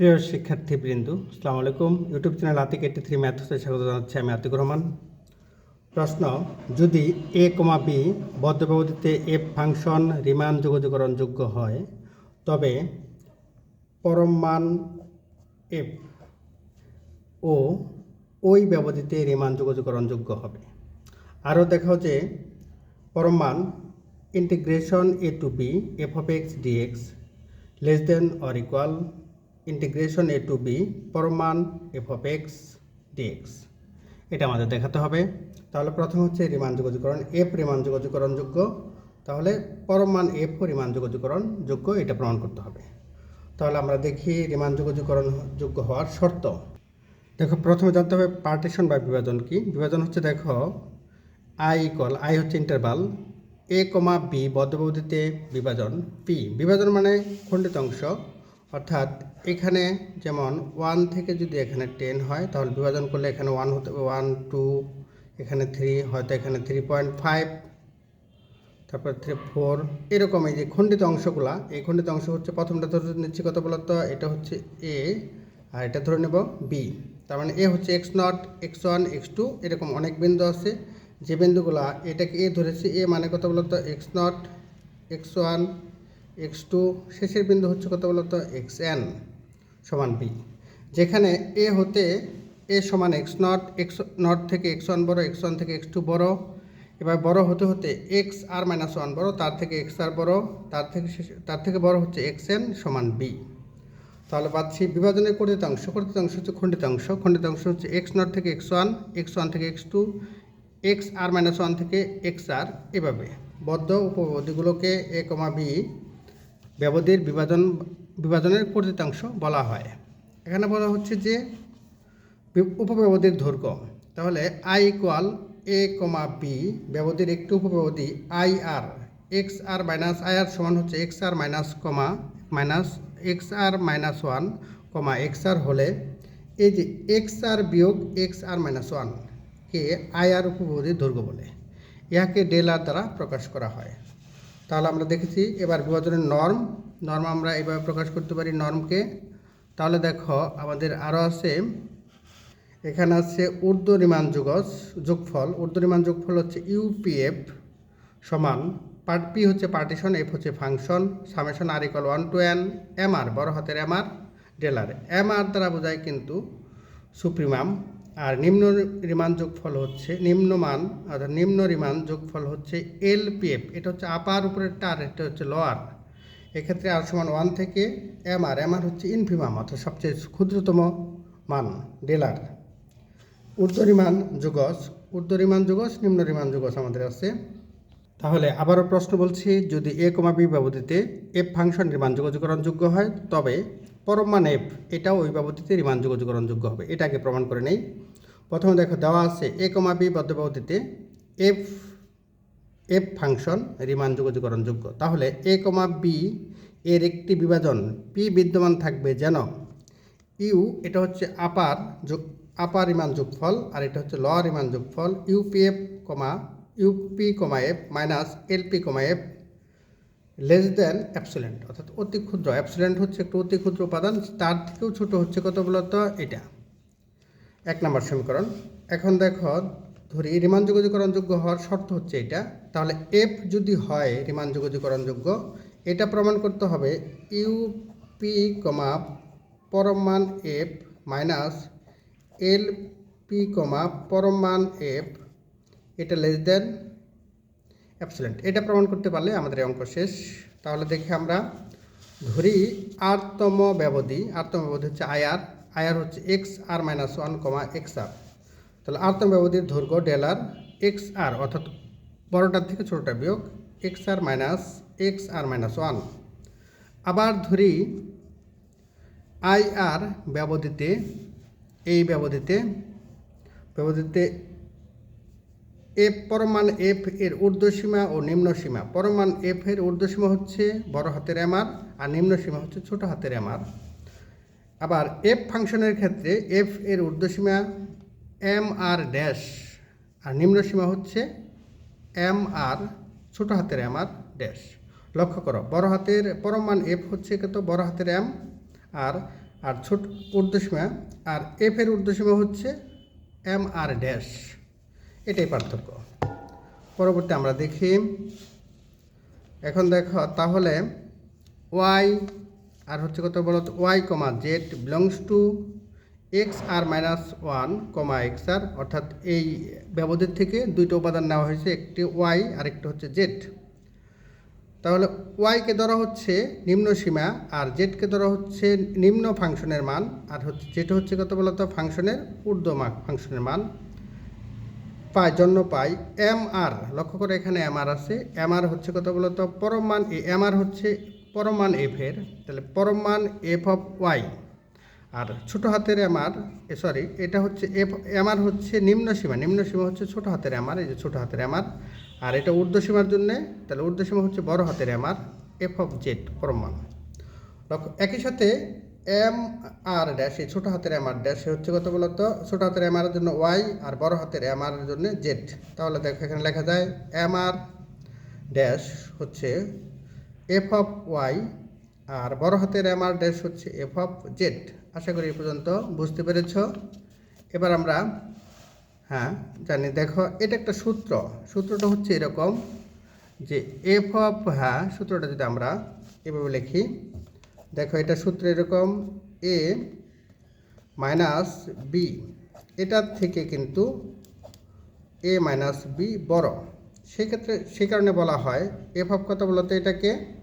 প্রিয় শিক্ষার্থীবৃন্দ, আসসালামু আলাইকুম। YouTube channel Atik eighty three ম্যাথসে স্বাগত জানাচ্ছি আমি আতিক রহমান। প্রশ্ন, যদি এ কমা বি বদ্ধ ব্যবধিতে এফ ফাংশন রিমান যোগাযোগকরণযোগ্য হয়, তবে পরম মান এফ ও ওই ব্যবধিতে রিমান যোগাযোগকরণযোগ্য হবে। আরও দেখাও যে পরম মান integration A to B F of x dx less than or equal integration A to B পরমান F of x dx এটা আমাদের দেখাতে হবে। তাহলে প্রথম হচ্ছে রিমান যোগাযোগকরণ এফ রিমান যোগাযোগকরণ যোগ্য তাহলে পরমান এফ রিমান যোগাযোগকরণ যোগ্য এটা প্রমাণ করতে হবে। তাহলে আমরা দেখি রিমান যোগাযোগকরণ যোগ্য হওয়ার শর্ত। দেখো, প্রথমে জানতে হবে পার্টিশন বা বিভাজন কি। বিভাজন হচ্ছে দেখো আই ইকুয়াল আই হচ্ছে ইন্টারভাল এ কমা বি বদ্ধবৌদিতে বিভাজন পি বিভাজন মানে খণ্ডিত অংশ। অর্থাৎ এখানে যেমন ওয়ান থেকে যদি এখানে টেন হয়, তাহলে বিভাজন করলে এখানে ওয়ান হতে ওয়ান টু এখানে থ্রি হয়তো এখানে থ্রি পয়েন্ট ফাইভ তারপর থ্রি ফোর এরকম এই যে খণ্ডিত অংশগুলা, এই খণ্ডিত অংশ হচ্ছে প্রথমটা ধরে নিচ্ছি কত বলতো? এটা হচ্ছে এ আর এটা ধরে নেব বি তার মানে এ হচ্ছে x naught x one x two এরকম অনেক বিন্দু আছে। যে বিন্দুগুলা এটাকে এ ধরেছি এ মানে কত বলতো? X naught x one x two, শেষের বিন্দু হচ্ছে কত বলতো এক্স এন সমান বি। যেখানে এ হতে এ সমান এক্স নট এক্স নট থেকে এক্স ওয়ান বড়, এক্স ওয়ান থেকে এক্স টু বড়। এবার বড় হতে হতে এক্স আর মাইনাস ওয়ান বড়, তার থেকে এক্স আর বড়, তার থেকে তার থেকে বড় হচ্ছে এক্স এন সমান বি। তাহলে পাচ্ছি বিভাজনের কর্তিতাংশ কর্তিতাংশ হচ্ছে খণ্ডিতাংশ খণ্ডিতাংশ হচ্ছে এক্স নট থেকে এক্স ওয়ান এক্স ওয়ান থেকে x two, x r minus one থেকে এক্স আর। এভাবে বদ্ধ উপবধিগুলোকে এ কমা বি ব্যবধির বিভাজন, বিভাজনের কর্তিতাংশ বলা হয়। এখানে বলা হচ্ছে যে উপব্যবধির দৈর্ঘ্য। তাহলে I equal a comma b ব্যবধির একটি উপব্যবধি I r x r minus I r সমান হচ্ছে x r minus comma minus x r minus one comma x r হলে এই যে এক্স আর বিয়োগ এক্স আর মাইনাস ওয়ান কে আই আর উপব্যবধির দৈর্ঘ্য বলে। ইহাকে ডেল আর দ্বারা প্রকাশ করা হয়। তাহলে আমরা দেখেছি এবার বিভাজনের নর্ম নর্ম আমরা এভাবে প্রকাশ করতে পারি নর্মকে তাহলে দেখো আমাদের আরও আছে, এখানে আছে ঊর্ধ্ব রিমান যুগজ যোগফল। ঊর্ধ্ব রিমান যোগফল হচ্ছে ইউপিএফ সমান পার্ট পি হচ্ছে পার্টিশন এফ হচ্ছে function summation r equal one to n m r বড় হাতের এম আর ডেলার। এম আর দ্বারা বোঝায় কিন্তু সুপ্রিমাম আর নিম্ন রিমান যোগফল হচ্ছে, নিম্নমান, অর্থাৎ নিম্ন রিমান যোগফল হচ্ছে এলপিএফ, এটা হচ্ছে আপার উপরের টার এটা হচ্ছে লোয়ার এক্ষেত্রে আর সমান ওয়ান থেকে এম আর এম আর হচ্ছে ইনফিমাম অর্থাৎ সবচেয়ে ক্ষুদ্রতম মান, ডেলার। ঊর্ধ্বরিমান যুগস ঊর্ধ্বরিমান যুগস নিম্নরিমান যুগস আমাদের আছে। তাহলে আবারও প্রশ্ন বলছি, যদি এ কমা বি ব্যবধিতে এফ ফাংশন রিমান যোগাযোগকরণযোগ্য হয়, তবে পরমান এফ এটাও ওই ব্যবধিতে রিমান যোগাযোগকরণযোগ্য হবে, এটাকে প্রমাণ করে নেই। প্রথমে দেখো দেওয়া আছে এ কমা বি বদ্ধ এফ এফ ফাংশন রিমান যোগাযোগকরণযোগ্য। তাহলে এ কমা বি এর একটি বিভাজন, পি বিদ্যমান থাকবে যেন ইউ, এটা হচ্ছে আপার যোগ, আপার ইমান যোগফল আর এটা হচ্ছে লোয়ার ইমান যোগফল, UPF comma, UP comma f minus LP comma f less than epsilon, অর্থাৎ অতি ক্ষুদ্র। অ্যাপসুলেন্ট হচ্ছে একটু অতি ক্ষুদ্র উপাদান, তার থেকেও ছোট হচ্ছে কত বলতো এটা। এক নম্বর সমীকরণ। এখন দেখো, ধরি রিমান যোগাযোগকরণযোগ্য হওয়ার শর্ত হচ্ছে এটা। তাহলে এফ যদি হয় রিমান যোগাযোগকরণযোগ্য এটা প্রমাণ করতে হবে UP comma পরমান f minus l p comma পরমান F এটা লেস দেন অ্যাপসিলেন্ট এটা প্রমাণ করতে পারলে আমাদের অঙ্ক শেষ। তাহলে দেখি আমরা, ধরি আরতম ব্যবধি আরতম ব্যবধি হচ্ছে আয়ার আয়ার হচ্ছে x r minus one comma x r তাহলে আরতম ব্যবধির দৈর্ঘ্য ডেলার এক্স আর অর্থাৎ বড়টার থেকে ছোটোটা বিয়োগ x r minus x r minus one আবার ধরি আই আর ব্যবধিতে, এই ব্যবধিতে ব্যবধিতে এফ পরমান এফ এর ঊর্ধ্বসীমা ও নিম্ন সীমা। পরমান এফ এর ঊর্ধ্বসীমা হচ্ছে বড় হাতের এমআর আর নিম্ন সীমা হচ্ছে ছোট হাতের এমআর আবার এফ ফাংশনের ক্ষেত্রে এফ এর ঊর্ধ্বসীমা এম আর ড্যাশ আর নিম্ন সীমা হচ্ছে এম আর ছোট হাতের এম আর ড্যাশ লক্ষ্য করো, বড় হাতের পরমান এফ হচ্ছে কত? বড় হাতের এম আর আর ছোট ঊর্ধ্বসীমা আর এফ এর ঊর্ধ্বসীমা হচ্ছে এম আর ড্যাশ এটাই পার্থক্য। পরবর্তী আমরা দেখি। এখন দেখো, তাহলে ওয়াই আর হচ্ছে কত বলো y comma z belongs to x r minus one comma x r, অর্থাৎ এই ব্যবধির থেকে দুইটা উপাদান নেওয়া হয়েছে, একটি ওয়াই আর একটি হচ্ছে জেড তাহলে ওয়াইকে ধরা হচ্ছে নিম্ন সীমা আর জেডকে ধরা হচ্ছে নিম্ন ফাংশনের মান, আর হচ্ছে যেটা হচ্ছে কত বলতো ফাংশনের ঊর্ধ্বমাক ফাংশনের মান। পাই, জন্য পাই এম আর লক্ষ্য করে এখানে এম আর আছে এম আর হচ্ছে কত বলতো পরম মান এম আর হচ্ছে পরম মান এফ এর, তাহলে পরম মান এফ অফ ওয়াই আর ছোট হাতের আমার সরি এটা হচ্ছে এফ এম আর হচ্ছে নিম্ন সীমা। নিম্ন সীমা হচ্ছে ছোট হাতের আমার এই যে ছোট হাতের আমার আর এটা ঊর্ধ্ব সীমার জন্যে, তাহলে ঊর্ধ্ব সীমা হচ্ছে বড় হাতের m r f of z পরম মান লক্ষ্য একই সাথে এম আর ড্যাশ এই ছোটো হাতের এম আর ড্যাশ হচ্ছে কত বলতো? ছোটো হাতের এম এর জন্য ওয়াই আর বড় হাতের এম আর জন্য জেড তাহলে দেখো, এখানে লেখা যায় এম আর ড্যাশ হচ্ছে এফ অফ ওয়াই আর বড় হাতের এম আর ড্যাশ হচ্ছে এফ অফ জেড আশা করি এই পর্যন্ত বুঝতে পেরেছ। এবার আমরা হ্যাঁ জানি, দেখো, এটা একটা সূত্র। সূত্রটা হচ্ছে এরকম যে এফ অফ হ্যাঁ সূত্রটা যদি আমরা এভাবে লিখি, দেখো, এটা সূত্র এরকম এ মাইনাস বি এটার থেকে কিন্তু এ মাইনাস বি বড়। সেক্ষেত্রে, সে কারণে বলা হয় এফ অফ কত বলতো এটাকে?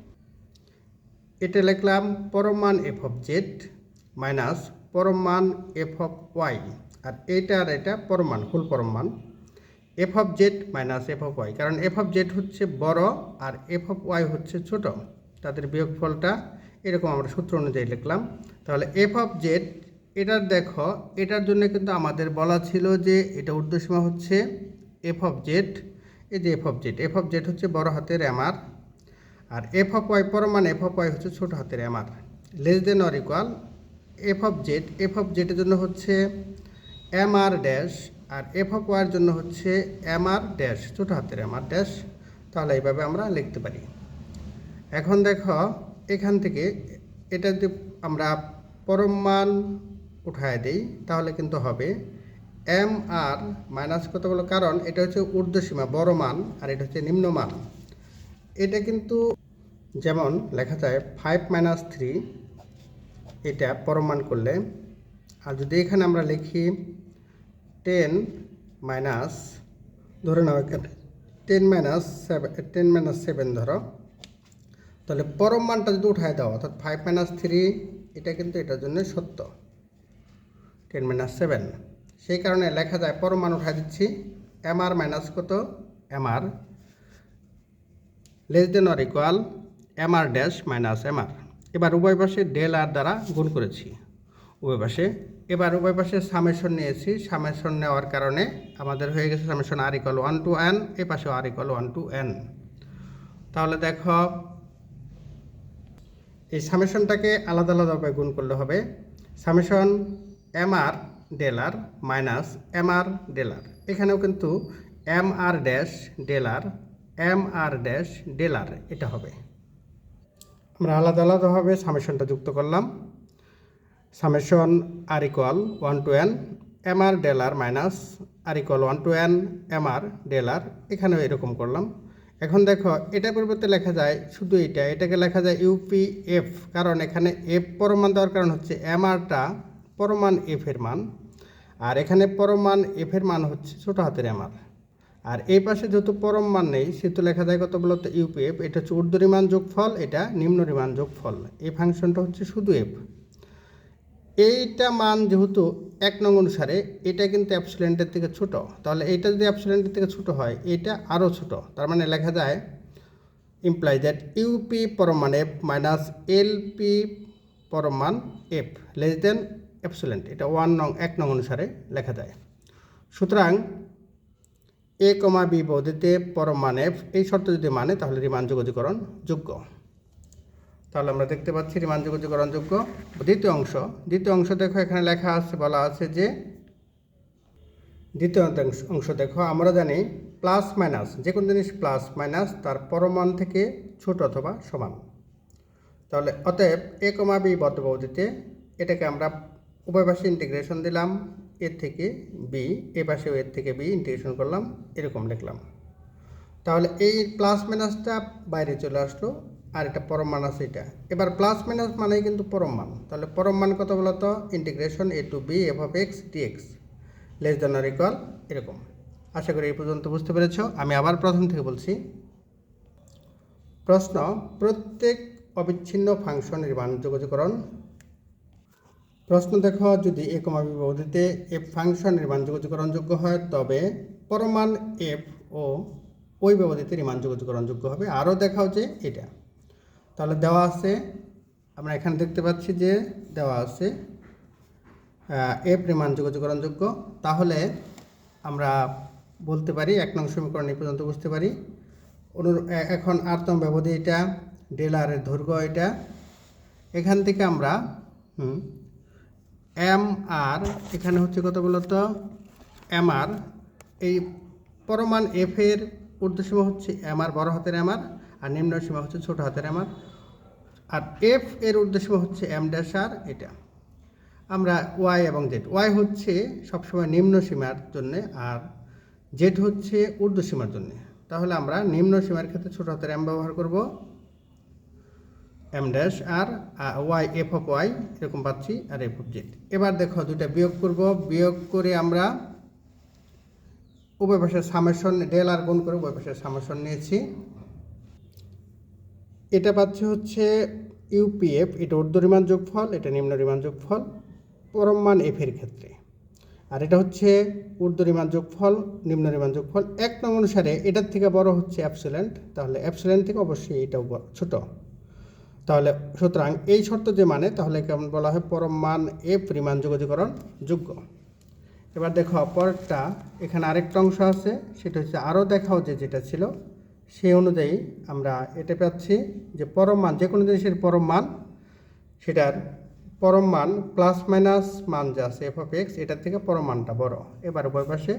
এটা লিখলাম পরমান এফ অফ জেড মাইনাস পরমান এফ অফ ওয়াই আর এটা আর এটা পরমান ফুল পরমান f of z minus f of y কারণ এফ অফ জেড হচ্ছে বড় আর এফ অফ ওয়াই হচ্ছে ছোট তাদের বিয়োগফলটা এরকম আমরা সূত্র অনুযায়ী লিখলাম তাহলে এফ অফ জেড এটার দেখো এটার জন্য কিন্তু আমাদের বলা ছিল যে এটা ঊর্ধ্বসীমা হচ্ছে এফ অফ জেড এই যে f of z f of z হচ্ছে বড় হাতের এমআর আর এফ অফ ওয়াই পরমান এফ অফ ওয়াই হচ্ছে ছোট হাতের MR less than or equal f of z f of জেডের জন্য হচ্ছে এম আর ড্যাশ আর এফ অফ ওয়াইয়ের জন্য হচ্ছে এম আর ড্যাশ ছোট হাতের এম আর ড্যাশ তাহলে এইভাবে আমরা লিখতে পারি। এখন দেখো, এখান থেকে এটা যদি আমরা পরম মান উঠায় দিই, তাহলে কিন্তু হবে এম আর মাইনাস কত বলো কারণ এটা হচ্ছে ঊর্ধ্বসীমা, বড় মান, আর এটা হচ্ছে নিম্ন মান। এটা কিন্তু যেমন লেখা যায় ফাইভ মাইনাস থ্রি এটা পরমান করলে। আর যদি এখানে আমরা লিখি টেন মাইনাস ধরে নাও এখানে ten minus seven ten minus seven ধরো। তাহলে পরম মানটা যদি উঠায় দাও, অর্থাৎ ফাইভ মাইনাস থ্রি এটা কিন্তু এটার জন্য সত্য। টেন মাইনাস সেভেন সেই কারণে লেখা যায় পরম মান উঠায় দিচ্ছি এম আর মাইনাস কত? M r less than or equal m r dash minus m r এবার উভয় পাশে ডেল আর দ্বারা গুণ করেছি। উভয় পাশে। এবার উভয় পাশে সামেশন নিয়েছি। সামেশন নেওয়ার কারণে আমাদের হয়ে গেছে summation r equal one to n এ পাশে r equal one to n তাহলে দেখো, এই সামেশনটাকে আলাদা আলাদাভাবে গুণ করলে হবে। Summation m r del r minus m r del r এখানেও কিন্তু m r dash del r m r dash del r, এটা হবে। আমরা আলাদা আলাদাভাবে সামেশনটা যুক্ত করলাম। Summation r equal one to n m r del r minus r equal one to n m r del r, এখানেও এরকম করলাম। এখন দেখো এটার পরিবর্তে লেখা যায় শুধু এটা, এটাকে লেখা যায় ইউপি এফ কারণ এখানে এফ পরমান দেওয়ার কারণ হচ্ছে এম আরটা পরমান এফ এর মান, আর এখানে পরমান এফ এর মান হচ্ছে ছোটো হাতের এম আর আর এই পাশে যেহেতু পরম মান নেই, সেহেতু লেখা যায় কত বলতো? ইউপিএফ এটা হচ্ছে ঊর্ধ্বরিমান যোগফল, এটা নিম্নরিমান যোগফল। এই ফাংশনটা হচ্ছে শুধু এফ এইটা মান যেহেতু এক নং অনুসারে, এটা কিন্তু অ্যাপসিলেন্টের থেকে ছোট। তাহলে এইটা যদি অ্যাপসিলেন্টের থেকে ছোট হয়, এটা আরও ছোট। তার মানে লেখা যায় ইমপ্লাই দ্যাট ইউপি পরমান এফ মাইনাস এলপি পরমান এফ লেস দেন অ্যাপসিলেন্ট এটা ওয়ান নং, এক নং অনুসারে লেখা যায়। সুতরাং এ কমা বি বৌদিতে পরমান এফ এই শর্ত যদি মানে তাহলে রিমান যোগাযোগকরণ যোগ্য। তাহলে আমরা দেখতে পাচ্ছি রিমান যোগাযোগকরণ যোগ্য। দ্বিতীয় অংশ দ্বিতীয় অংশ দেখো, এখানে লেখা আছে, বলা আছে যে দ্বিতীয় অংশ- দেখো, আমরা জানি প্লাস মাইনাস, যে কোনো জিনিস প্লাস মাইনাস তার পরমান থেকে ছোট অথবা সমান। তাহলে অতএব এ কমা বি বদ্ধবৌদিতে এটাকে আমরা উভয় ইন্টিগ্রেশন দিলাম। এর থেকে বি এ পাশেও এর থেকে বি ইন্টিগ্রেশন করলাম, এরকম লিখলাম। তাহলে এই প্লাস মাইনাসটা বাইরে চলে আসলো, আর এটা পরম মান আছে এটা। এবার প্লাস মাইনাস মানেই কিন্তু পরম মান। তাহলে পরম মান কত বলতো integration a to b f of x dx less than or equal এরকম। আশা করি এই পর্যন্ত বুঝতে পেরেছ। আমি আবার প্রথম থেকে বলছি। প্রশ্ন, প্রত্যেক অবিচ্ছিন্ন ফাংশনের মান যোগাযোগকরণ প্রশ্ন দেখো, যদি এ কমা বি এফ ফাংশনের মান যোগাযোগকরণযোগ্য হয়, তবে পরমান এফ ও ওই ব্যবধিতে রিমান যোগাযোগকরণযোগ্য হবে। আরও দেখাও যে এটা। তাহলে দেওয়া আছে, আমরা এখানে দেখতে পাচ্ছি যে দেওয়া আছে এফ রিমান যোগাযোগকরণযোগ্য তাহলে আমরা বলতে পারি, এক নং সমীকরণ এই পর্যন্ত বুঝতে পারি। এখন আরতম ব্যবধি এটা ডেলারের দৈর্ঘ্য এটা। এখান থেকে আমরা, হুম এম আর এখানে হচ্ছে কত বলতো এম আর এই পরমাণ এফ এর ঊর্ধ্বসীমা হচ্ছে এম আর বড় হাতের এম আর আর নিম্ন সীমা হচ্ছে ছোট হাতের এম আর আর এফ এর ঊর্ধ্বসীমা হচ্ছে এম ড্যাশ আর, এটা। আমরা ওয়াই এবং জেড, ওয়াই হচ্ছে সবসময় নিম্ন সীমার জন্যে আর জেড হচ্ছে ঊর্ধ্ব সীমার জন্যে। তাহলে আমরা নিম্ন সীমার ক্ষেত্রে ছোট হাতের এম ব্যবহার করব। M dash r y f of y এরকম পাচ্ছি, আর এফ অফ জেড এবার দেখো, দুইটা বিয়োগ করব। বিয়োগ করে আমরা উভয় সামেশন ডেল আর গুণ করে উভয় পাশের সামেশন নিয়েছি। এটা পাচ্ছি হচ্ছে ইউপিএফ এটা ঊর্ধ্বরিমান যোগফল, এটা নিম্নরিমান যোগফল, পরম মান এফ এর ক্ষেত্রে। আর এটা হচ্ছে ঊর্ধ্বরিমান যোগফল নিম্নরিমান যোগফল। এক নং অনুসারে এটার থেকে বড় হচ্ছে অ্যাপসিলেন্ট তাহলে অ্যাপসিলেন্ট থেকে অবশ্যই এটাও ছোট। তাহলে সুতরাং এই শর্ত যে মানে তাহলে কেমন বলা হয় পরম মান এ পরিমাণ যোগাযোগকরণ যোগ্য। এবার দেখো, পরেরটা, এখানে আরেকটা অংশ আছে, সেটা হচ্ছে আরও দেখাও যে যেটা ছিল, সেই অনুযায়ী আমরা এটা পাচ্ছি যে পরম মান যে কোনো জিনিসের পরম মান সেটার পরম মান প্লাস মাইনাস মান যা আছে এফ অফ এক্স এটার থেকে পরম মানটা বড়। এবার উভয় পাশে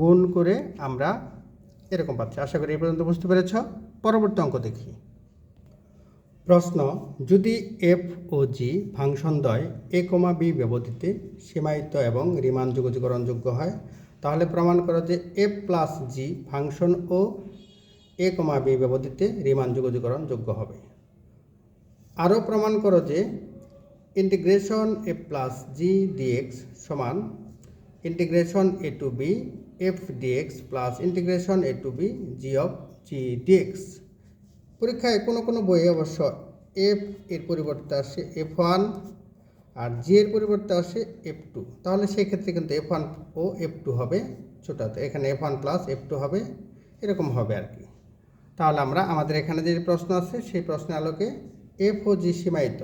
গুণ করে আমরা এরকম পাচ্ছি। আশা করি এই পর্যন্ত বুঝতে পেরেছ। পরবর্তী অঙ্ক দেখি। প্রশ্ন, যদি এফ ও জি ফাংশন দ্বয় এ কমা বি ব্যবধিতে সীমায়িত এবং রিমান যোগাযোগকরণযোগ্য হয়, তাহলে প্রমাণ করো যে এফ প্লাস জি ফাংশন ও এ কমা বি ব্যবধিতে রিমান যোগাযোগকরণযোগ্য হবে। আরও প্রমাণ করো যে integration a plus g dx সমান integration a to b f dx plus integration a to b g of g dx পরীক্ষায় কোনো কোনো বইয়ে অবশ্য এফ এর পরিবর্তে আসে এফ ওয়ান আর জি এর পরিবর্তে আসে এফ টু তাহলে সেই ক্ষেত্রে কিন্তু এফ ওয়ান ও এফ টু হবে ছোটাতে। এখানে f one plus f two হবে, এরকম হবে আর কি। তাহলে আমরা, আমাদের এখানে যে প্রশ্ন আছে, সেই প্রশ্নের আলোকে এফ ও জি সীমায়িত।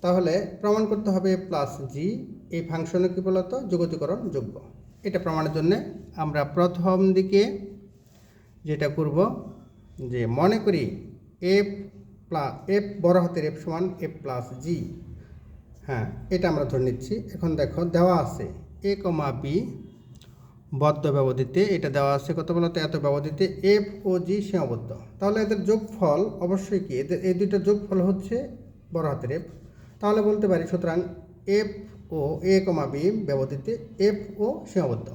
তাহলে প্রমাণ করতে হবে প্লাস জি এই ফাংশনে কী বলতো? যোগাযোগকরণ যোগ্য। এটা প্রমাণের জন্য আমরা প্রথম দিকে যেটা করব যে মনে করি এফ প্লাস এফ বড় হাতের এফ সমান এফ প্লাস জি হ্যাঁ এটা আমরা ধরে নিচ্ছি। এখন দেখো, দেওয়া আছে এ কমা বি বদ্ধ ব্যবধিতে। এটা দেওয়া আছে কত বলতো? এত ব্যবধিতে এফ ও জি সীমাবদ্ধ। তাহলে এদের যোগফল অবশ্যই কি? এদের, এই দুইটার যোগফল হচ্ছে বড় হাতের এফ তাহলে বলতে পারি সুতরাং এফ ও এ কমা বি ব্যবধিতে এফ ও সীমাবদ্ধ।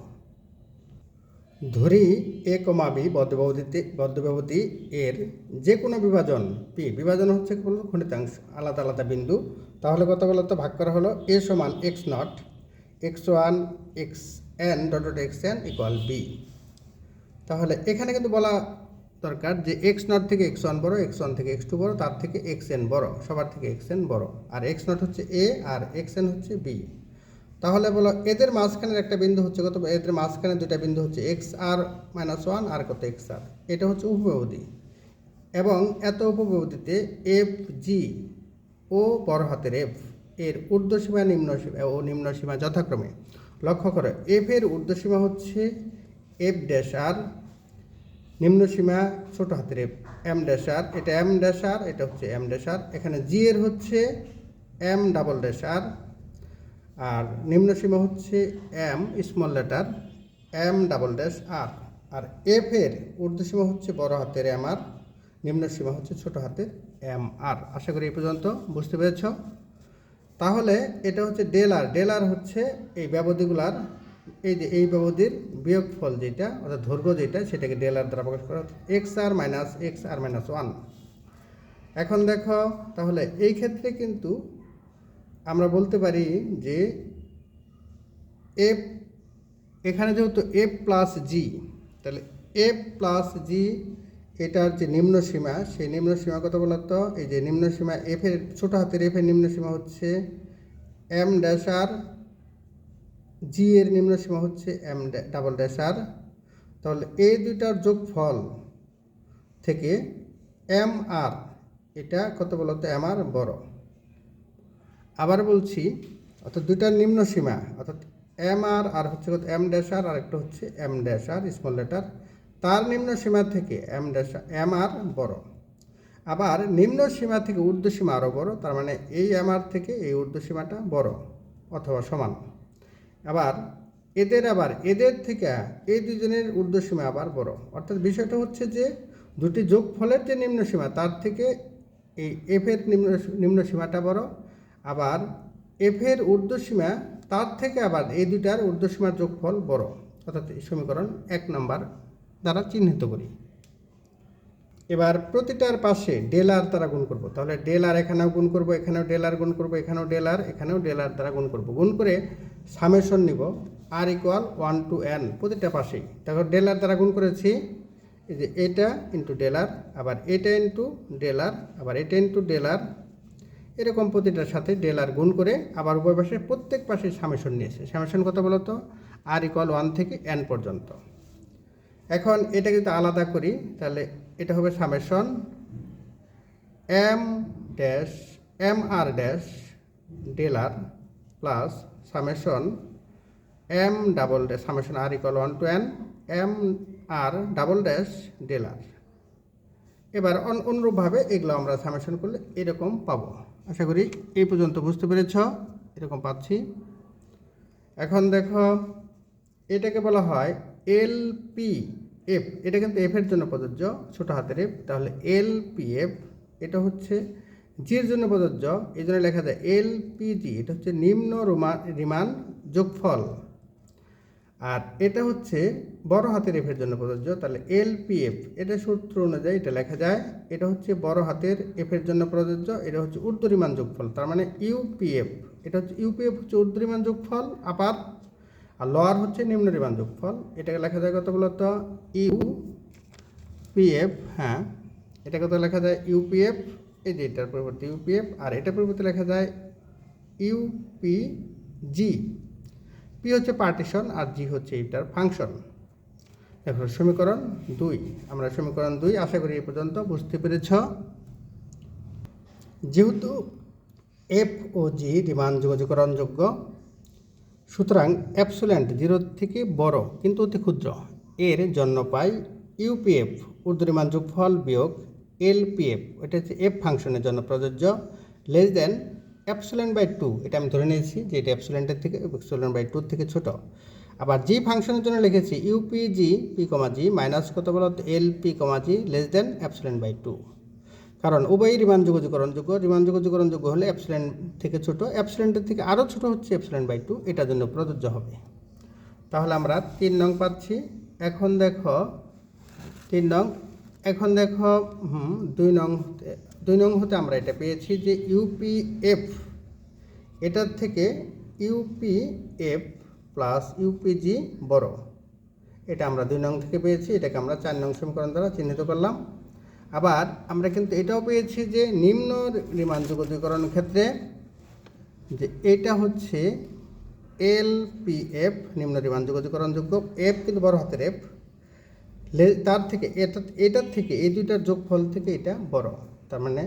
ধরি এ কমা বি বদ্ধব্যবধিতে বদ্ধব্যবধি এর যে কোনো বিভাজন, পি, বিভাজন হচ্ছে কি বলতো খণ্ডিতাংশ, আলাদা আলাদা বিন্দু। তাহলে কত বলো বলতো? ভাগ করা হলো এ সমান x naught, x one, x n dot dot x n equal b তাহলে এখানে কিন্তু বলা দরকার যে এক্স নট থেকে এক্স ওয়ান বড়, এক্স ওয়ান থেকে এক্স টু বড়, তার থেকে এক্স এন বড়, সবার থেকে এক্স এন বড়। আর এক্স নট হচ্ছে এ, আর এক্স এন হচ্ছে বি। তাহলে বলো, এদের মাঝখানের একটা বিন্দু হচ্ছে কত? এদের মাঝখানে দুটা বিন্দু হচ্ছে এক্স আর মাইনাস ওয়ান আর কত এক্স আর এটা হচ্ছে উপব্যবধি এবং এত উপব্যবধিতে এফ জি ও বড় হাতের এফ এর ঊর্ধ্বসীমা নিম্ন সীমা ও নিম্ন সীমা যথাক্রমে। লক্ষ্য করো এফ এর ঊর্ধ্বসীমা হচ্ছে এফ ড্যাশ আর নিম্ন সীমা ছোট হাতের এফ এম ড্যাশ আর এটা এম ড্যাশ আর এটা হচ্ছে এম ড্যাশ আর এখানে জি এর হচ্ছে এম ডাবল ড্যাশ আর আর নিম্ন সীমা হচ্ছে m small letter m double dash r আর এফ এর ঊর্ধ্বসীমা হচ্ছে বড় হাতের এম আর নিম্ন সীমা হচ্ছে ছোট হাতের এম আর আশা করি এই পর্যন্ত বুঝতে পেরেছ? তাহলে এটা হচ্ছে ডেলার ডেলার হচ্ছে এই ব্যবধিগুলার, এই যে এই ব্যবধির বিয়োগফল যেটা, অর্থাৎ দৈর্ঘ্য যেটা, সেটাকে ডেলার দ্বারা প্রকাশ করা হচ্ছে। X r minus x r minus one এখন দেখো, তাহলে এই ক্ষেত্রে কিন্তু আমরা বলতে পারি যে এফ এখানে যেহেতু এফ প্লাস জি তাহলে এফ প্লাস জি এটার যে নিম্ন সীমা, সেই নিম্ন সীমা কত বলতো এই যে নিম্ন সীমা এফ এর, ছোটো হাতের এফ এর নিম্ন সীমা হচ্ছে এম ড্যাশ আর জি এর নিম্ন সীমা হচ্ছে এম ডাবল ড্যাশ আর তাহলে এই দুইটার যোগফল থেকে এম আর এটা কত বলতো এম আর বড়। আবার বলছি, অর্থাৎ দুইটার নিম্ন সীমা, অর্থাৎ এম আর আর হচ্ছে এম ড্যাশ আর আর একটা হচ্ছে m dash r small letter তার নিম্ন সীমা থেকে এম ড্যাশ, এম আর বড়। আবার নিম্ন সীমা থেকে ঊর্ধ্ব সীমা আরও বড়, তার মানে এই এম আর থেকে এই ঊর্ধ্ব সীমাটা বড় অথবা সমান। আবার এদের আবার, এদের থেকে এই দুজনের ঊর্ধ্ব সীমা আবার বড়। অর্থাৎ বিষয়টা হচ্ছে যে দুটি যোগফলের যে নিম্ন সীমা, তার থেকে এই এফের নিম্ন নিম্ন সীমাটা বড় আবার এফের ঊর্ধ্ব সীমা তার থেকে আবার এই দুটার ঊর্ধ্ব সীমার যোগফল বড়। অর্থাৎ এই সমীকরণ এক নম্বর দ্বারা চিহ্নিত করি। এবার প্রতিটার পাশে ডেলার দ্বারা গুণ করব। তাহলে ডেলার এখানেও গুণ করব, এখানেও ডেলার গুণ করব, এখানেও ডেলার এখানেও ডেলার দ্বারা গুণ করব। গুণ করে সামেশন নিব। R equal one to n প্রতিটা পাশেই। তারপর ডেলার দ্বারা গুণ করেছি। এই যে এটা ইন্টু ডেলার আবার এটা ইন্টু ডেলার আবার এটা ইন্টু ডেলার এরকম প্রতিটার সাথে ডেল আর গুণ করে আবার উভয় পাশে প্রত্যেক পাশে সামেশন নিয়েছে সামেশন কত বলতো? আর ইকুয়াল ওয়ান থেকে এন পর্যন্ত। এখন এটা যদি আলাদা করি, তাহলে এটা হবে summation m dash m r dash del r plus summation m double dash summation r equal one to n m r double dash del r এবার অন- অনুরূপভাবে এগুলো আমরা সামেশন করলে এরকম পাবো। আশা করি এই পর্যন্ত বুঝতে পেরেছ? এরকম পাচ্ছি। এখন দেখো, এটাকে বলা হয় এল পি এফ। এটা কিন্তু এফের জন্য প্রযোজ্য, ছোট হাতের এফ। তাহলে এল পি এফ, এটা হচ্ছে জির জন্য প্রযোজ্য। এই জন্য লেখা যায় এল পি জি। এটা হচ্ছে নিম্ন রোমা রিমান যোগফল। আর এটা হচ্ছে বড় হাতের এফের জন্য প্রযোজ্য। তাহলে এল পি এফ এটা সূত্র অনুযায়ী এটা লেখা যায়, এটা হচ্ছে বড় হাতের এফের জন্য প্রযোজ্য, এটা হচ্ছে ঊর্ধ্বরিমান যোগফল, তার মানে ইউপিএফ এটা হচ্ছে ইউপিএফ হচ্ছে ঊর্ধ্বরিমান যোগফল আবার আর লোয়ার হচ্ছে নিম্নরিমান যোগফল, এটাকে লেখা যায় কত বলতো? ইউ পিএফ হ্যাঁ এটা কত লেখা যায়? ইউপিএফ এই যে এটার পরিবর্তে ইউপিএফ আর এটার পরিবর্তে লেখা যায় ইউপিজি পি হচ্ছে পার্টিশন আর জি হচ্ছে এটার ফাংশন দেখো সমীকরণ দুই। আমরা সমীকরণ দুই আশা করি এ পর্যন্ত বুঝতে পেরেছ। যেহেতু এফ ও জি রিমান যোগাযোগকরণযোগ্য, সুতরাং অ্যাপসুল্যান্ট জিরোর থেকে বড় কিন্তু অতি ক্ষুদ্র। এর জন্য পাই ইউপিএফ ঊর্ধ্বরিমান যোগফল বিয়োগ এলপিএফ এটা হচ্ছে এফ ফাংশনের জন্য প্রযোজ্য। Less than epsilon by two এটা আমি ধরে নিয়েছি যে এটা অ্যাপসুল্যান্টের থেকে অ্যাপসুল্যান্ট বাই টুর থেকে ছোট। আবার জি ফাংশনের জন্য লিখেছি U P G P comma g minus কত বলতো l p comma g less than epsilon by two কারণ উভয়ই রিমান যোগাযোগকরণযোগ্য রিমান যোগাযোগকরণযোগ্য হলে অ্যাপসিলেন্ট থেকে ছোট অ্যাপসিলেন্টের থেকে আরও ছোট হচ্ছে অ্যাপসিলেন্ট বাই টু এটার জন্য প্রযোজ্য হবে। তাহলে আমরা তিন নং পাচ্ছি। এখন দেখো, তিন নং, এখন দেখো, হুম, দুই নং দুই নং হতে আমরা এটা পেয়েছি যে ইউপিএফ এটার থেকে ইউপিএফ প্লাস ইউপিজি বড়। এটা আমরা দুই নং থেকে পেয়েছি, এটাকে আমরা চার নং সমীকরণ দ্বারা চিহ্নিত করলাম। আবার আমরা কিন্তু এটাও পেয়েছি যে নিম্ন রিমান যোগদীকরণ ক্ষেত্রে যে এটা হচ্ছে এল পি এফ নিম্ন রিমান যোগদীকরণযোগ্য এফ কিন্তু বড় হাতের এফ তার থেকে এটা, এটার থেকে এই দুইটার যোগফল থেকে এটা বড়। তার মানে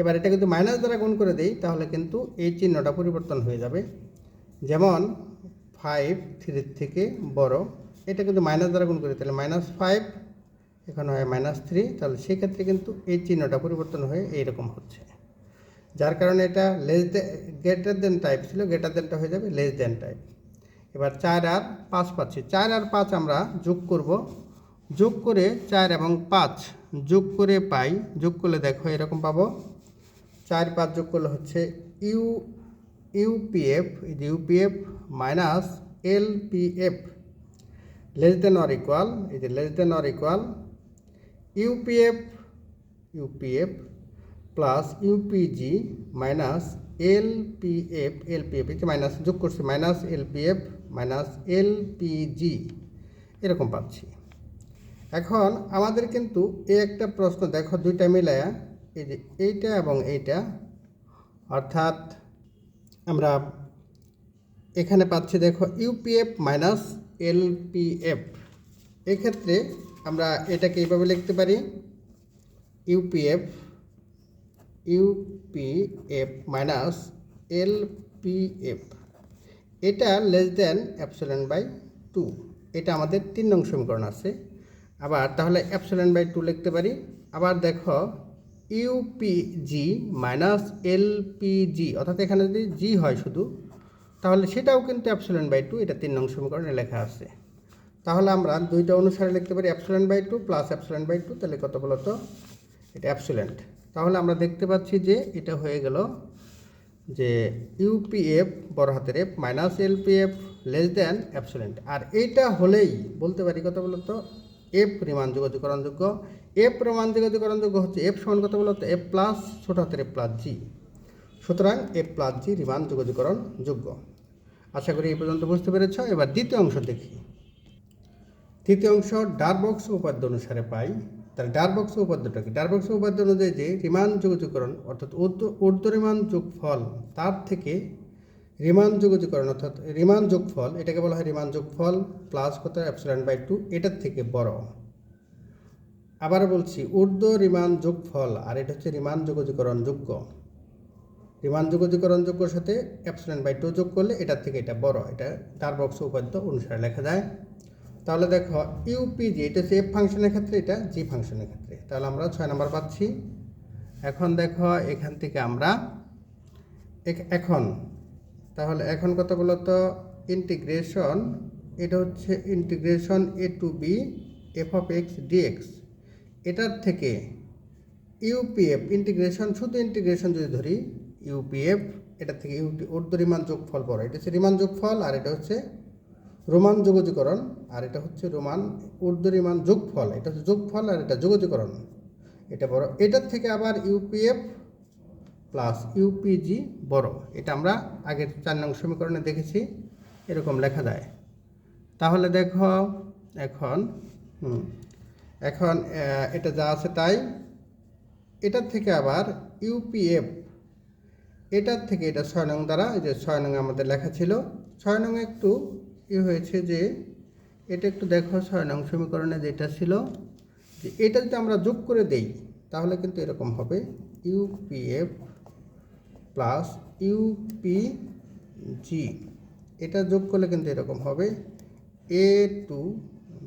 এবার এটা কিন্তু মাইনাস দ্বারা গুণ করে দেই, তাহলে কিন্তু এই চিহ্নটা পরিবর্তন হয়ে যাবে। যেমন ফাইভ থ্রির থেকে বড়। এটা কিন্তু মাইনাস দ্বারা গুণ করে, তাহলে মাইনাস ফাইভ এখানে হয় মাইনাস থ্রি তাহলে সেক্ষেত্রে কিন্তু এই চিহ্নটা পরিবর্তন হয়ে এইরকম হচ্ছে। যার কারণে এটা লেস গ্রেটার দেন টাইপ ছিল গ্রেটার দেনটা হয়ে যাবে লেস দেন টাইপ এবার চার আর পাঁচ পাচ্ছি। চার আর পাঁচ আমরা যোগ করব। যোগ করে চার এবং পাঁচ যোগ করে পাই, যোগ করলে দেখো এরকম পাবো। চার পাঁচ যোগ করলে হচ্ছে U UPF UPF minus LPF less than or equal এই যে less than or equal UPF UPF plus UPG minus l p LPF LPF, এই যে মাইনাস, যোগ করছি, মাইনাস এলপিএফ, মাইনাস এলপিজি, এরকম পাচ্ছি। এখন আমাদের কিন্তু এই একটা প্রশ্ন, দেখো দুইটা মিলায়া, এই যে এইটা এবং এইটা, অর্থাৎ আমরা এখানে পাচ্ছি, দেখো ইউপিএফ মাইনাস এলপিএফ এক্ষেত্রে আমরা এটাকে এইভাবে লিখতে পারি U P F UPF minus LPF এটা less than epsilon by two এটা আমাদের তিন নং সমীকরণ আছে। আবার তাহলে অ্যাপসিলন বাই টু লিখতে পারি। আবার দেখো ইউপিজি মাইনাস এলপিজি, অর্থাৎ এখানে যদি জি হয় শুধু, তাহলে সেটাও কিন্তু অ্যাপসিলন বাই টু, এটা তিন নং সমীকরণে লেখা আছে। তাহলে আমরা দুইটা অনুসারে লিখতে পারি epsilon by two plus epsilon by two, তাহলে কত বলতো এটা অ্যাপসিলেন্ট। তাহলে আমরা দেখতে পাচ্ছি যে এটা হয়ে গেল যে ইউপিএফ বড় হাতের F minus L P F less than epsilon. আর এইটা হলেই, বলতে পারি কত বলতো এফ রিমান যোগাযোগকরণযোগ্য এফ রিমান যোগাযোগকরণযোগ্য হচ্ছে এফ সমান কত বলতো এফ প্লাস ছোট হাতের এফ প্লাস জি সুতরাং এফ প্লাস জি রিমান যোগাযোগকরণ যোগ্য। আশা করি এই পর্যন্ত বুঝতে পেরেছ। এবার দ্বিতীয় অংশ দেখি। তৃতীয় অংশ ডারবক্স উপাদ্য অনুসারে পাই। তাহলে ডারবক্স উপাদ্যটা কি? ডারবক্স উপাদ্য অনুযায়ী যে রিমান যোগাযোগকরণ অর্থাৎ ঊর্ধ্ব রিমান যোগফল, তার থেকে রিমান যোগাযোগকরণ অর্থাৎ রিমান যোগফল, এটাকে বলা হয় রিমান যোগফল প্লাস কত? অ্যাপসিলন বাই টু এটার থেকে বড়। আবার বলছি, ঊর্ধ্ব রিমান যোগফল আর এটা হচ্ছে রিমান যোগাযোগকরণ যোগ্য। রিমান যোগাযোগকরণ যোগ্যর সাথে অ্যাপসিলন বাই টু যোগ করলে এটার থেকে এটা বড়, এটা তার বক্স উপাদ্য অনুসারে লেখা যায়। তাহলে দেখো ইউপিজি এটা হচ্ছে এফ ফাংশনের ক্ষেত্রে, এটা জি ফাংশনের ক্ষেত্রে। তাহলে আমরা ছয় নাম্বার পাচ্ছি। এখন দেখো, এখান থেকে আমরা, এখ- এখন, তাহলে এখন কত বলতো ইন্টিগ্রেশন এটা হচ্ছে integration a to b f of x dx এটার থেকে ইউপিএফ ইন্টিগ্রেশন শুধু ইন্টিগ্রেশন যদি ধরি ইউপিএফ এটা থেকে ইউপি ঊর্ধ্ব রিমান যোগফল পড়ে। এটা হচ্ছে রিমান যোগফল আর এটা হচ্ছে রোমান যোগজীকরণ আর এটা হচ্ছে রোমান ঊর্ধ্বরিমান যোগফল। এটা হচ্ছে যোগফল আর এটা যোগজীকরণ এটা বড় এটার থেকে আবার ইউপিএফ প্লাস ইউপিজি বড়। এটা আমরা আগের চার নং সমীকরণে দেখেছি এরকম লেখা যায়। তাহলে দেখো এখন হুম, এখন এটা যা আছে তাই। এটার থেকে আবার ইউপিএফ, এটার থেকে এটা ছয় নং দ্বারা যে ছয় নং আমাদের লেখা ছিল। ছয় নং একটু ই হয়েছে যে, এটা একটু দেখো ছয় নং সমীকরণে যেটা ছিল। যে এটা যদি আমরা যোগ করে দেই, তাহলে কিন্তু এরকম হবে। ইউপিএফ প্লাস ইউপিজি, এটা যোগ করলে কিন্তু এরকম হবে। A to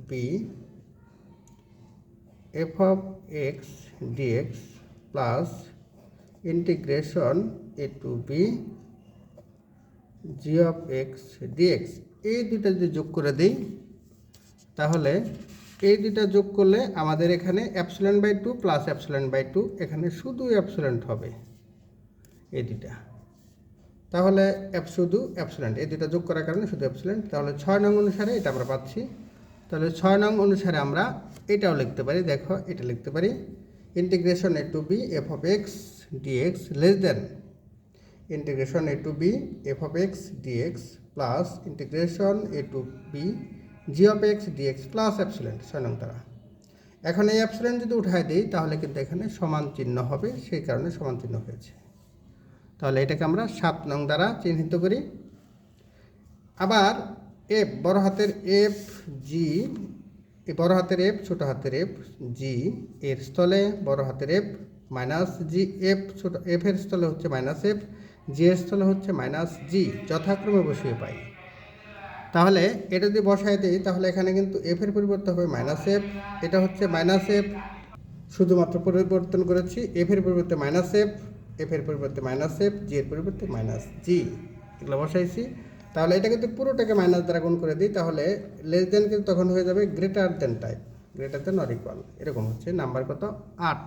b f of x dx plus integration a to b g of x dx এই দুইটা যদি যোগ করে দিই, তাহলে এই দুইটা যোগ করলে আমাদের এখানে epsilon by two plus epsilon by two এখানে শুধু অ্যাপসিলেন্ট হবে এই দুইটা। তাহলে অ্যাপ শুধু অ্যাপসিলেন্ট এই দুইটা যোগ করার কারণে শুধু অ্যাপসিলেন্ট তাহলে ছয় নং অনুসারে এটা আমরা পাচ্ছি তাহলে ছয় নং অনুসারে আমরা এটাও লিখতে পারি, দেখো এটা লিখতে পারি। Integration a to b f of x dx less than integration a to b f of x dx plus integration a to b g of x dx plus epsilon, ছয় নং তারা। এখন এই অ্যাপসিলন যদি উঠায় দিই, তাহলে কিন্তু এখানে সমান চিহ্ন হবে, সেই কারণে সমান চিহ্ন হয়েছে। তাহলে এটাকে আমরা সাত নং দ্বারা চিহ্নিত করি। আবার এফ বড় হাতের এফ জি বড় হাতের এফ, ছোট হাতের এফ জি এর স্থলে বড় হাতের এফ মাইনাস জি, এফ ছোট, এফ এর স্থলে হচ্ছে মাইনাস এফ, জি এর স্থলে হচ্ছে মাইনাস জি, যথাক্রমে বসিয়ে পাই। তাহলে এটা যদি বসায় দিই, তাহলে এখানে কিন্তু এফ এর পরিবর্তে হবে মাইনাস এফ, এটা হচ্ছে মাইনাস এফ, শুধুমাত্র পরিবর্তন করেছি, এফ এর পরিবর্তে মাইনাস এফ এফ এর পরিবর্তে মাইনাস এফ, জি এর পরিবর্তে মাইনাস জি, এগুলো বসাইছি। তাহলে এটা কিন্তু পুরোটাকে মাইনাস দ্বারা গুণ করে দিই, তাহলে লেস দেন কিন্তু তখন হয়ে যাবে greater than type greater than or equal এরকম হচ্ছে। নাম্বার কত? আট।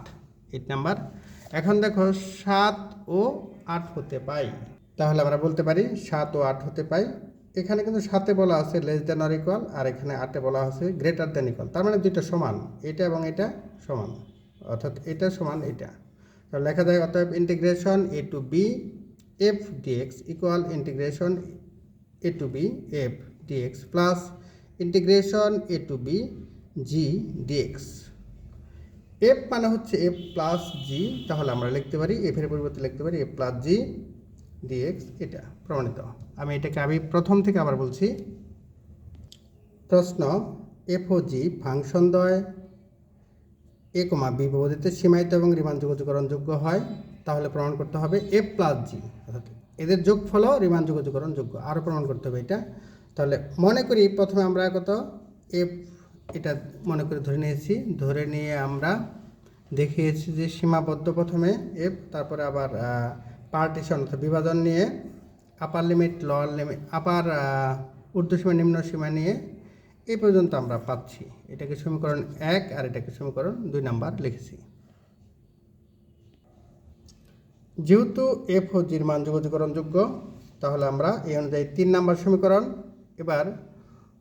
এইট নাম্বার এখন দেখো, সাত ও আট হতে পাই। তাহলে আমরা বলতে পারি, সাত ও আট হতে পাই। এখানে কিন্তু সাতে বলা আছে লেস দেন অর ইকুয়াল আর এখানে আটে বলা আছে গ্রেটার দেন ইকুয়াল তার মানে দুইটা সমান। এটা এবং এটা সমান। অর্থাৎ এটা সমান এটা। তাহলে লেখা যায়, অতএব integration a to b f dx equal integration a to b f dx plus integration a to b g dx f মানে হচ্ছে এফ প্লাস জি তাহলে আমরা লিখতে পারি এফ এর পরিবর্তে লিখতে পারি এফ প্লাস জি ডিএক্স এটা প্রমাণিত। আমি এটাকে আমি প্রথম থেকে আবার বলছি। প্রশ্ন এফ ও জি ফাংশন দ্বয় এ কমা বি ব্যবধিতে সীমায়িত এবং রিমান যোগ্য হয়, তাহলে প্রমাণ করতে হবে এফ প্লাস জি অর্থাৎ এদের যোগ যোগফলও রিমান যোগ্য। আরও প্রমাণ করতে হবে এটা। তাহলে মনে করি প্রথমে আমরা কত? এফ এটা মনে করে ধরে নিয়েছি। ধরে নিয়ে আমরা দেখিয়েছি যে সীমাবদ্ধ প্রথমে এফ তারপরে আবার পার্টিশন অর্থাৎ বিভাজন নিয়ে upper limit lower limit upper ঊর্ধ্বসীমা, নিম্ন সীমা নিয়ে এই পর্যন্ত আমরা পাচ্ছি। এটাকে সমীকরণ এক আর এটাকে সমীকরণ দুই নাম্বার লিখেছি। যেহেতু এফ ও জির মান যোগ্য তাহলে আমরা এই অনুযায়ী তিন নাম্বার সমীকরণ, এবার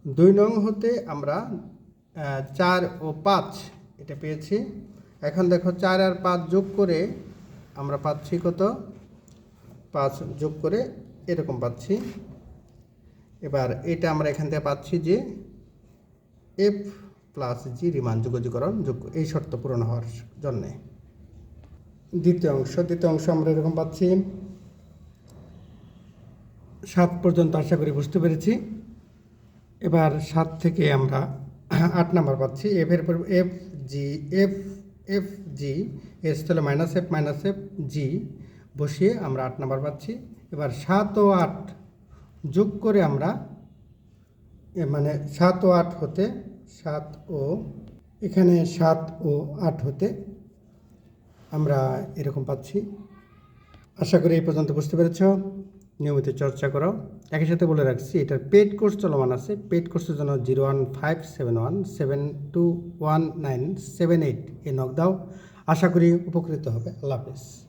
দুই নং হতে আমরা চার ও পাঁচ এটা পেয়েছি। এখন দেখো চার আর পাঁচ যোগ করে আমরা পাচ্ছি কত? পাঁচ যোগ করে এরকম পাচ্ছি। এবার এটা আমরা এখান থেকে পাচ্ছি যে এফ প্লাস জি রিমান যোগাযোগকরণ যোগ্য এই শর্ত পূরণ হওয়ার জন্যে। দ্বিতীয় অংশ। দ্বিতীয় অংশ আমরা এরকম পাচ্ছি। সাত পর্যন্ত আশা করি বুঝতে পেরেছি। এবার সাত থেকে আমরা আট নাম্বার পাচ্ছি। এফ এর পর f g f f g এর স্থলে minus f minus f g বসিয়ে আমরা আট নাম্বার পাচ্ছি। এবার সাত ও আট যোগ করে আমরা মানে সাত ও আট হতে সাত ও, এখানে সাত ও আট হতে আমরা এরকম পাচ্ছি। আশা করি এই পর্যন্ত বুঝতে পেরেছ। নিয়মিত চর্চা করো। একই সাথে বলে রাখছি, এটার পেড কোর্স চলমান আছে। পেড কোর্সের জন্য zero one five seven one seven two one nine seven eight এ নক দাও। আশা করি উপকৃত হবে। আল্লাহ হাফেজ।